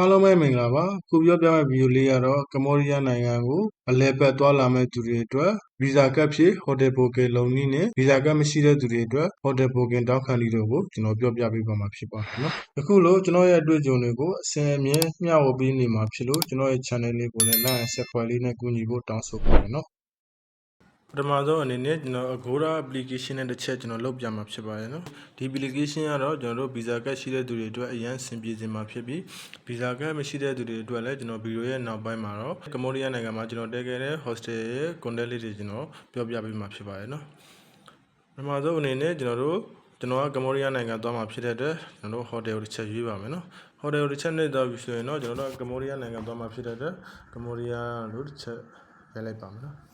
အားလုံးပဲမင်္ဂလာပါခုပြောပြမယ့်ဗီဒီယိုလေးကတော့ကမ္ဘောဒီးယားနိုင်ငံကိုအလဲပတ်သွားလာမဲ့သူတွေအတွက်ဗီဇာကတ်ဖြစ်ဟိုတယ်ဘိုကင်လုံနည်းနဲ့ဗီဇာကတ်မရှိတဲ့သူတွေအတွက်ဟိုတယ်ဘိုကင်တောင်းခံနည်းတို့ကိုကျွန်တော်ပြောပြပေးပါမှာဖြစ်ပါတယ်နော်အခုလို့ကျွန်တော်ရဲ့အတွေ့အကြုံတွေကိုအစဉ်အမြဲမျှဝေပေးနေမှာဖြစ်လို့ကျွန်တော်ရဲ့ channel လေးကိုလည်း like and subscribe လေးနဲ့ကူညီဖို့တောင်းဆိုပါတယ်နော် ပထမဆုံးအနေနဲ့ကျွန်တော် Agora application နဲ့တစ်ချက်ကျွန်တော်လုပ်ပြမှာဖြစ်ပါတယ်နော်ဒီ application ကတော့ကျွန်တော်တို့ visa card ရှိတဲ့သူတွေအတွက်အရင်ဆင်ပြေစေမှာဖြစ်ပြီး visa card မရှိတဲ့သူတွေအတွက်လည်းကျွန်တော်ဗီဒီယိုရဲ့နောက်ပိုင်းမှာတော့ကမ္ဘောဒီးယားနိုင်ငံမှာကျွန်တော်တည်ခဲ့တဲ့ hostel ရဲ့ contact လေးတွေကျွန်တော်ပြောပြပေးမှာဖြစ်ပါတယ်နော်ပထမဆုံးအနေနဲ့ကျွန်တော်တို့ကျွန်တော်ကကမ္ဘောဒီးယားနိုင်ငံသွားမှာဖြစ်တဲ့အတွက်ကျွန်တော်တို့ hotel ကိုတစ်ချက်ရွေးပါမယ်နော်။ hotel ကိုတစ်ချက်နဲ့တော့ပြီဆိုရင်တော့ကျွန်တော်တို့ကမ္ဘောဒီးယားနိုင်ငံသွားမှာဖြစ်တဲ့အတွက်ကမ္ဘောဒီးယားလို့တစ်ချက်ရိုက်လိုက်ပါမယ်နော်။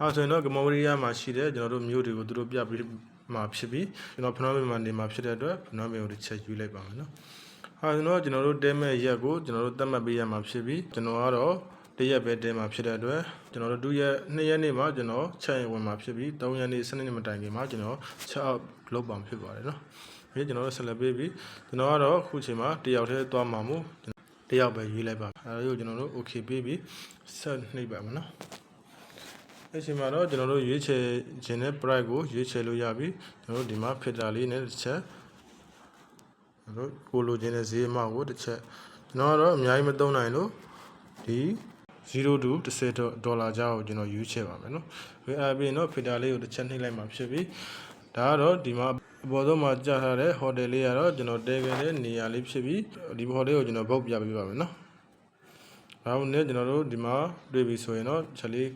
အဲဆိုရင်တော့ကမ္ဘောဒီးယားမှာရှိတဲ့ကျွန်တော်တို့မြို့တွေကိုသူတို့ပြပြီးမှာဖြစ်ပြီးကျွန်တော်ဖနွမ်းပင်မှာနေမှာဖြစ်တဲ့အတွက်ဖနွမ်းပင်ကိုတစ်ချက်ရွေးလိုက်ပါမယ်နော်။အဲဆိုတော့ကျွန်တော်တို့တဲမဲ့ရက်ကိုကျွန်တော်တို့သတ်မှတ်ပေးရမှာဖြစ်ပြီးကျွန်တော်ကတော့တရက်ပဲတဲမှာဖြစ်တဲ့အတွက်ကျွန်တော်တို့ဒုရက်2ရက်နေ့မှာကျွန်တော်ချက်ရင်ဝင်မှာဖြစ်ပြီး3ရက်နေ့စနေနေ့မတိုင်ခင်မှာကျွန်တော်ချက်အောက်လုပ်ပါမှာဖြစ်ပါတယ်နော်။ပြီးကျွန်တော်တို့ဆက်လက်ပေးပြီးကျွန်တော်ကတော့အခုချိန်မှာတယောက်တည်းသွားမှာမို့တယောက်ပဲရွေးလိုက်ပါအဲဒါကိုကျွန်တော်တို့ okay ပေးပြီးဆက်နှိပ်ပါမယ်နော်။ အဲ့ချိန်မှာတော့ကျွန်တော်တို့ရွေးချယ်ခြင်းတဲ့ price ကိုရွေးချယ်လို့ရပြီကျွန်တော်တို့ဒီမှာ filter လေးနဲ့တစ်ချက်ကျွန်တော်တို့ကိုလိုခြင်းတဲ့ဈေးအမှကိုတစ်ချက်ကျွန်တော်ကတော့အများကြီးမသုံးနိုင်လို့ဒီ0 to 10ဒေါ်လာကြားကိုကျွန်တော်ယူချယ်ပါမယ်နော်။ဒီအပြင်တော့ filter လေးကိုတစ်ချက်နှိပ်လိုက်မှဖြစ်ပြီ။ဒါကတော့ဒီမှာအပေါ်ဆုံးမှာကြားထားတဲ့ဟိုတယ်လေးကတော့ကျွန်တော်တည်ခဲ့တဲ့နေရာလေးဖြစ်ပြီးဒီဟိုတယ်ကိုကျွန်တော်ဘုတ်ပြပေးပါမယ်နော်။ဒါမှမဟုတ်ကျွန်တော်တို့ဒီမှာတွေ့ပြီဆိုရင်တော့ချက်လေး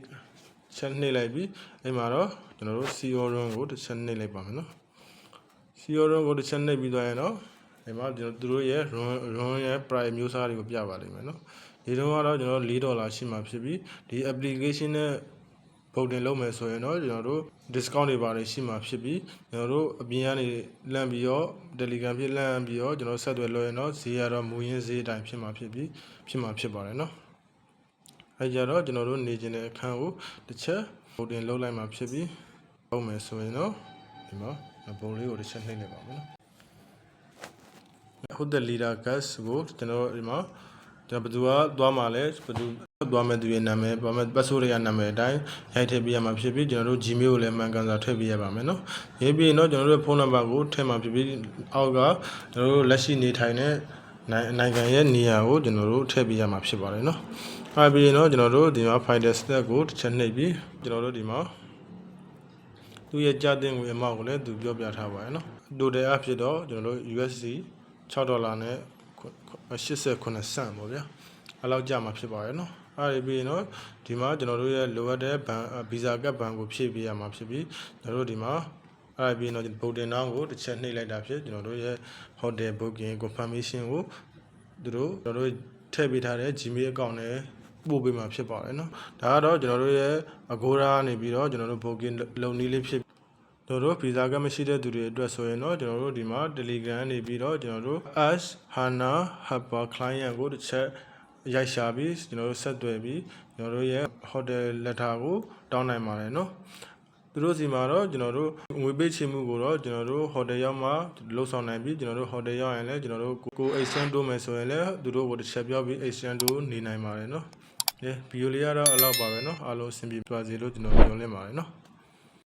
ချက်နှိပ်လိုက်ပြီးအဲ့မှာတော့ကျွန်တော်တို့ CO run ကိုတစ်ချက်နှိပ်လိုက်ပါမယ်နော် CO run ကိုတစ်ချက်နှိပ်ပြီးသွားရင်တော့ဒီမှာကျွန်တော်တို့ရဲ့ run run ရဲ့ price မျိုးစားတွေကိုပြပါလိမ့်မယ်နော်ဒီတော့ကတော့ကျွန်တော်4ဒေါ်လာရှိမှဖြစ်ပြီးဒီ application နဲ့ဗုဒ္ဓင်လုပ်မယ်ဆိုရင်တော့ကျွန်တော်တို့ discount တွေပါတယ်ရှိမှဖြစ်ပြီးကျွန်တော်တို့အပြင်ကနေလန့်ပြီးတော့ Telegram ဖြစ်လန့်ပြီးတော့ကျွန်တော်ဆက်သွယ်လို့ရင်တော့ဈေးကတော့မူရင်းဈေးအတိုင်းဖြစ်မှဖြစ်ပြီးဖြစ်မှဖြစ်ပါတယ်နော် အဲကြတော့ကျွန်တော်တို့နေခြင်းတဲ့အခန်းကိုတစ်ချက်ဗုဒ္ဓင်လုပ်လိုက်မှဖြစ်ပြီးလုပ်မယ်ဆိုရင်တော့ဒီမှာဘုံလေးကိုတစ်ချက်နှိပ်လိုက်ပါမယ်နော်ဟုတ်တဲ့ leader gas ကိုကျွန်တော်ဒီမှာကျွန်တော်ဘယ်သူကသွားမှာလဲဘယ်သူသွားမဲ့သူရဲ့နာမည်သွားမဲ့ပတ်ဆိုးရဲ့နာမည်အတိုင်းရိုက်ထည့်ပေးရမှာဖြစ်ပြီးကျွန်တော်တို့ Gmail ကိုလည်းမှန်ကန်စွာထည့်ပေးရပါမယ်နော်။ရေးပြီးရင်တော့ကျွန်တော်တို့ဖုန်းနံပါတ်ကိုထည့်မှာဖြစ်ပြီးအောက်ကကျွန်တော်တို့လက်ရှိနေထိုင်တဲ့နိုင်ငံရဲ့နေရာကိုကျွန်တော်တို့ထည့်ပေးရမှာဖြစ်ပါတယ်နော်။ အဲပြီးရင်တော့ကျွန်တော်တို့ဒီမှာ file step ကိုတစ်ချက်နှိပ်ပြီးကျွန်တော်တို့ဒီမှာသူ့ရဲ့ကြာတင်ငွေအမောက်ကိုလည်းသူပြောပြထားပါတယ်နော်။ total အဖြစ်တော့ကျွန်တော်တို့ USD 6ဒေါ်လာနဲ့89 cent ပေါ့ဗျာ။အဲ့လောက်ကြာမှာဖြစ်ပါတယ်နော်။အဲ့ဒီပြီးရင်တော့ဒီမှာကျွန်တော်တို့ရဲ့လိုအပ်တဲ့ဘန်ဗီဇာကတ်ဘန်ကိုဖြည့်ပေးရမှာဖြစ်ပြီးကျွန်တော်တို့ဒီမှာအဲ့ဒီပြီးရင်တော့ဗုဒ္ဓင်နောင်းကိုတစ်ချက်နှိပ်လိုက်တာဖြစ်ကျွန်တော်တို့ရဲ့ hotel booking confirmation ကိုသူတို့ကျွန်တော်တို့ထည့်ပေးထားတဲ့ Gmail account နဲ့ ပို့ပေးမှာဖြစ်ပါတယ်နော်။ဒါကတော့ကျွန်တော်တို့ရဲ့ Agora နေပြီးတော့ကျွန်တော်တို့ booking လုပ်နည်းလေးဖြစ်တို့တို့ဗီဇာကမရှိတဲ့သူတွေအတွက်ဆိုရင်တော့ကျွန်တော်တို့ဒီမှာ Telegram နေပြီးတော့ကျွန်တော်တို့ as hana hubber client ကိုတစ်ချက်ရိုက်ရှာပြီးကျွန်တော်တို့ဆက်သွယ်ပြီးကျွန်တော်တို့ရဲ့ hotel letter ကိုတောင်းနိုင်ပါတယ်เนาะ သူတို့စီမှာတော့ကျွန်တော်တို့ငွေပေးချေမှုကိုတော့ကျွန်တော်တို့ဟိုတယ်ရောက်မှလှုပ်ဆောင်နိုင်ပြီးကျွန်တော်တို့ဟိုတယ်ရောက်ရင်လည်းကျွန်တော်တို့ကို exchange တို့မယ်ဆိုရင်လည်းသူတို့ကိုတစ်ချက်ပြောပြီး exchange တို့နေနိုင်ပါတယ်နော်။ဒီဗီဒီယိုလေးကတော့အလောက်ပါပဲနော်။အားလုံးအဆင်ပြေပါစေလို့ကျွန်တော်ပြောလင်းပါတယ်နော်။